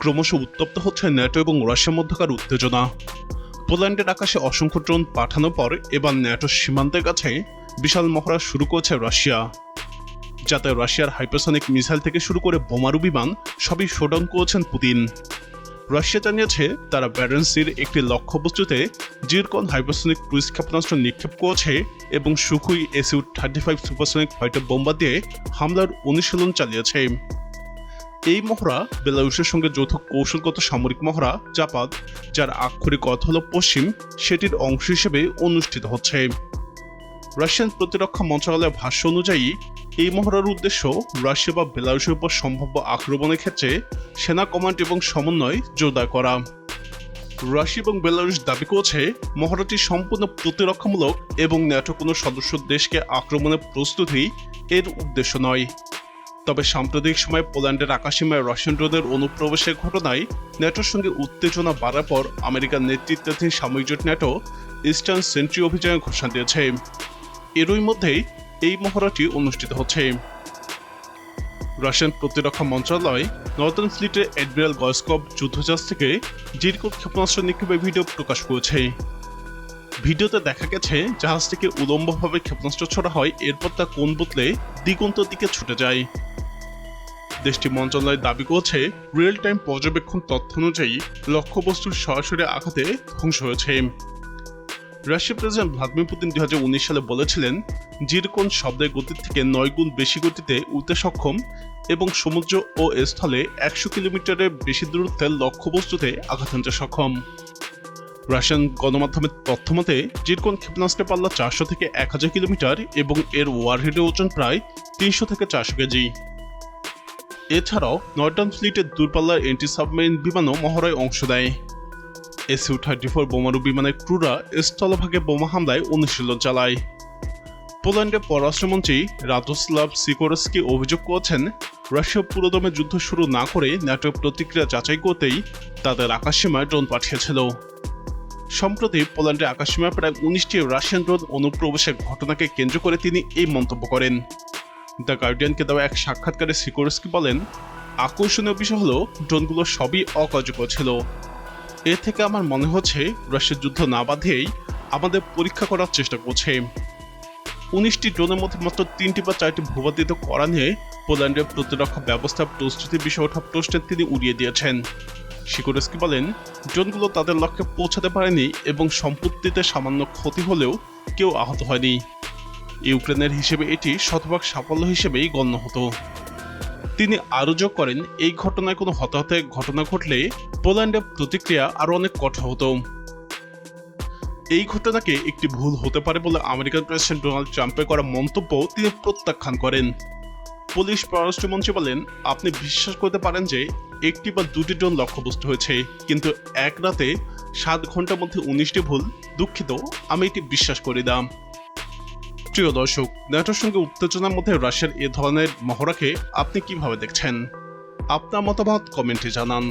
ক্রমশ উত্তপ্ত হচ্ছে ন্যাটো এবং রাশিয়ার মধ্যকার উত্তেজনা। পোল্যান্ডের আকাশে অসংখ্য ড্রোন পাঠানোর পর এবার ন্যাটো সীমান্তের কাছে বিশাল মহড়া শুরু করেছে রাশিয়া। যাতে রাশিয়ার হাইপারসনিক মিসাইল থেকে শুরু করে বোমারু বিমান সবই শোডাউন করেছেন পুতিন। রাশিয়া জানিয়েছে তারা ব্যারেন্সির একটি লক্ষ্যবস্তুতে জিরকন হাইপারসনিক ক্রুইজ ক্ষেপণাস্ত্র নিক্ষেপ করেছে এবং Sukhoi SU thirty five supersonic fighter bomber দিয়ে হামলার অনুশীলন চালিয়েছে। এই মহড়া বেলারুশের সঙ্গে যৌথ কৌশলগত সামরিক মহড়া জাপাত যার আক্ষরিক অর্থ হল পশ্চিম, সেটির অংশ হিসেবে অনুষ্ঠিত হচ্ছে। রাশিয়ান প্রতিরক্ষা মন্ত্রণালয়ের ভাষ্য অনুযায়ী, এই মহড়ার উদ্দেশ্য রাশিয়া বা বেলারুশের উপর সম্ভাব্য আক্রমণের ক্ষেত্রে সেনা কমান্ড এবং সমন্বয় জোরদার করা। রাশিয়া এবং বেলারুশ দাবি করেছে, মহড়াটি সম্পূর্ণ প্রতিরক্ষামূলক এবং ন্যাটো কোনো সদস্য দেশকে আক্রমণের প্রস্তুতি এর উদ্দেশ্য নয়। তবে সাম্প্রতিক সময়ে পোল্যান্ডের আকাশসীমায় রাশিয়ান ড্রোনের অনুপ্রবেশের ঘটনায় ন্যাটোর সঙ্গে উত্তেজনা বাড়ার পর আমেরিকার নেতৃত্বাধীন সামরিক জোট ন্যাটো ইস্টার্ন সেন্ট্রি অভিযানের ঘোষণা দিয়েছে। এরই মধ্যেই এই মহড়াটি অনুষ্ঠিত হচ্ছে। রাশিয়ান প্রতিরক্ষা মন্ত্রণালয় নর্দার্ন ফ্লিটের অ্যাডমিরাল গয়স্কভ যুদ্ধজাহাজ থেকে জিরকো ক্ষেপণাস্ত্র নিক্ষেপের ভিডিও প্রকাশ করেছে। ভিডিওতে দেখা গেছে, জাহাজ থেকে উলম্বভাবে ক্ষেপণাস্ত্র ছড়া হয়, এরপর তা কোন বদলে দিগন্ত দিকে ছুটে যায়। দেশটি মন্ত্রণালয় দাবি করছে রিয়েল টাইম পর্যবেক্ষণ তথ্য অনুযায়ী লক্ষ্যবস্তুর সরাসরি আঘাতে ধ্বংস হয়েছে। রাশিয়ার প্রেসিডেন্ট ভ্লাদিমির পুতিন দুই হাজার উনিশ সালে বলেছিলেন, জিরকন শব্দের গতির থেকে নয় গুণ বেশি গতিতে উঠতে সক্ষম এবং সমুদ্র ও স্থলে একশো কিলোমিটারের বেশি দূরত্বের লক্ষ্যবস্তুতে আঘাত হানতে সক্ষম। রাশিয়ান গণমাধ্যমের তথ্য মতে, জিরকন ক্ষেপণাস্ত্রের পাল্লা চারশো থেকে এক হাজার কিলোমিটার এবং এর ওয়ারহেডের ওজন প্রায় তিনশো থেকে চারশো কেজি। এছাড়াও নর্দার্ন ফ্লিটের দূরপাল্লার এন্টি সাবমেরিন বিমানও মহড়ায় অংশ নেয়। এসইউ থার্টি ফোর বোমারু বিমানের ক্রুরা স্থলভাগে বোমা হামলায় অনুশীলন চালায়। পোল্যান্ডের পররাষ্ট্রমন্ত্রী রাতোস্লাভ সিকোরস্কি অভিযোগ করেছেন, রাশিয়া পুরোদমে যুদ্ধ শুরু না করে ন্যাটোর প্রতিক্রিয়া যাচাই করতেই তাদের আকাশসীমায় ড্রোন পাঠিয়েছিল। সম্প্রতি পোল্যান্ডের আকাশসীমায় প্রায় উনিশটি রাশিয়ান ড্রোন অনুপ্রবেশের ঘটনাকে কেন্দ্র করে তিনি এই মন্তব্য করেন। দ্য গার্ডিয়ানকে দেওয়া এক সাক্ষাৎকারে সিকোরস্কি বলেন, আকর্ষণীয় বিষয় হলো, ড্রোনগুলো সবই অকার্যকর ছিল। এ থেকে আমার মনে হচ্ছে, রাশিয়ার যুদ্ধ না বাঁধেই আমাদের পরীক্ষা করার চেষ্টা করছে। উনিশটি ড্রোনের মধ্যে মাত্র তিনটি বা চারটি ভূপাতিত করা নিয়ে পোল্যান্ডের প্রতিরক্ষা ব্যবস্থা প্রস্তুতির বিষয়ে ওঠা প্রশ্নে তিনি উড়িয়ে দিয়েছেন। শিকোরেস্কি বলেন, ড্রোনগুলো তাদের লক্ষ্যে পৌঁছাতে পারেনি এবং সম্পত্তিতে সামান্য ক্ষতি হলেও কেউ আহত হয়নি। ইউক্রেনের হিসেবে এটি শতভাগ সাফল্য হিসেবেই গণ্য হতো। তিনি আরও যোগ করেন, এই ঘটনায় কোনো হতাহতের ঘটনা ঘটলে পোল্যান্ডের প্রতিক্রিয়া আরও অনেক কঠোর হতো। এই ঘটনাকে একটি ভুল হতে পারে বলে আমেরিকান প্রেসিডেন্ট ডোনাল্ড ট্রাম্পের করা মন্তব্য তিনি প্রত্যাখ্যান করেন। পুলিশ পররাষ্ট্রমন্ত্রী বলেন, আপনি বিশ্বাস করতে পারেন যে একটি বা দুটি ড্রোন লক্ষ্যবস্তু হয়েছে, কিন্তু এক রাতে সাত ঘণ্টার মধ্যে উনিশটি ভুল দুঃখিত, আমি এটি বিশ্বাস করি দাম প্রিয় দর্শক ন্যাটোর সঙ্গে উত্তেজনার মধ্যে রাশিয়ার এ ধরনের মহড়াকে আপনি কীভাবে দেখছেন? আপনার মতামত কমেন্টে জানান।